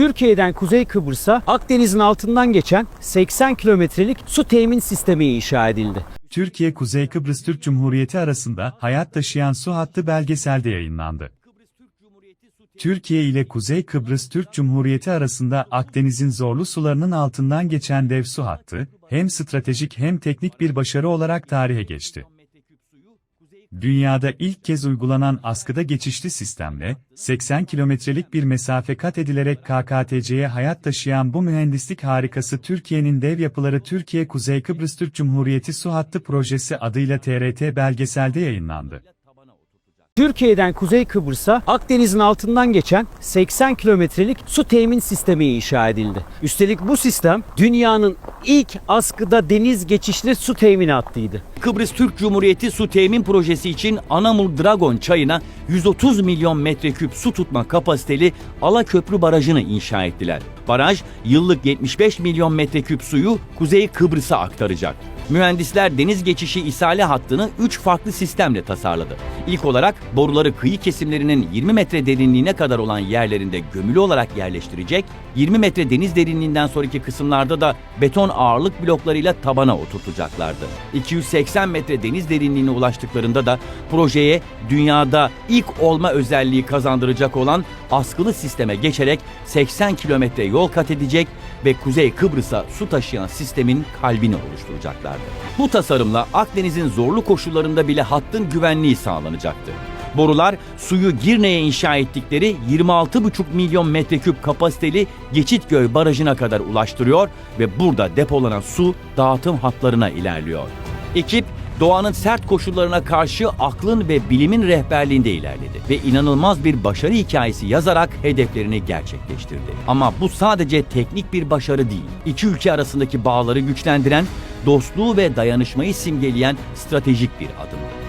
Türkiye'den Kuzey Kıbrıs'a Akdeniz'in altından geçen 80 kilometrelik su temin sistemi inşa edildi. Türkiye Kuzey Kıbrıs Türk Cumhuriyeti arasında hayat taşıyan su hattı belgeselde yayınlandı. Türkiye ile Kuzey Kıbrıs Türk Cumhuriyeti arasında Akdeniz'in zorlu sularının altından geçen dev su hattı, hem stratejik hem teknik bir başarı olarak tarihe geçti. Dünyada ilk kez uygulanan askıda geçişli sistemle, 80 kilometrelik bir mesafe kat edilerek KKTC'ye hayat taşıyan bu mühendislik harikası Türkiye'nin dev yapıları Türkiye Kuzey Kıbrıs Türk Cumhuriyeti Su Hattı Projesi adıyla TRT belgeselde yayınlandı. Türkiye'den Kuzey Kıbrıs'a Akdeniz'in altından geçen 80 kilometrelik su temin sistemi inşa edildi. Üstelik bu sistem dünyanın ilk askıda deniz geçişli su temin hattıydı. Kıbrıs Türk Cumhuriyeti Su Temin Projesi için Anamur Dragon çayına 130 milyon metreküp su tutma kapasiteli Alaköprü Barajı'nı inşa ettiler. Baraj yıllık 75 milyon metreküp suyu Kuzey Kıbrıs'a aktaracak. Mühendisler deniz geçişi isale hattını 3 farklı sistemle tasarladı. İlk olarak boruları kıyı kesimlerinin 20 metre derinliğine kadar olan yerlerinde gömülü olarak yerleştirecek, 20 metre deniz derinliğinden sonraki kısımlarda da beton ağırlık bloklarıyla tabana oturtacaklardı. 280 metre deniz derinliğine ulaştıklarında da projeye dünyada ilk olma özelliği kazandıracak olan askılı sisteme geçerek 80 kilometre yol kat edecek ve Kuzey Kıbrıs'a su taşıyan sistemin kalbini oluşturacaklardı. Bu tasarımla Akdeniz'in zorlu koşullarında bile hattın güvenliği sağlanacaktı. Borular suyu Girne'ye inşa ettikleri 26,5 milyon metreküp kapasiteli Geçitgöl Barajı'na kadar ulaştırıyor ve burada depolanan su dağıtım hatlarına ilerliyor. Ekip doğanın sert koşullarına karşı aklın ve bilimin rehberliğinde ilerledi ve inanılmaz bir başarı hikayesi yazarak hedeflerini gerçekleştirdi. Ama bu sadece teknik bir başarı değil. İki ülke arasındaki bağları güçlendiren, dostluğu ve dayanışmayı simgeleyen stratejik bir adımdı.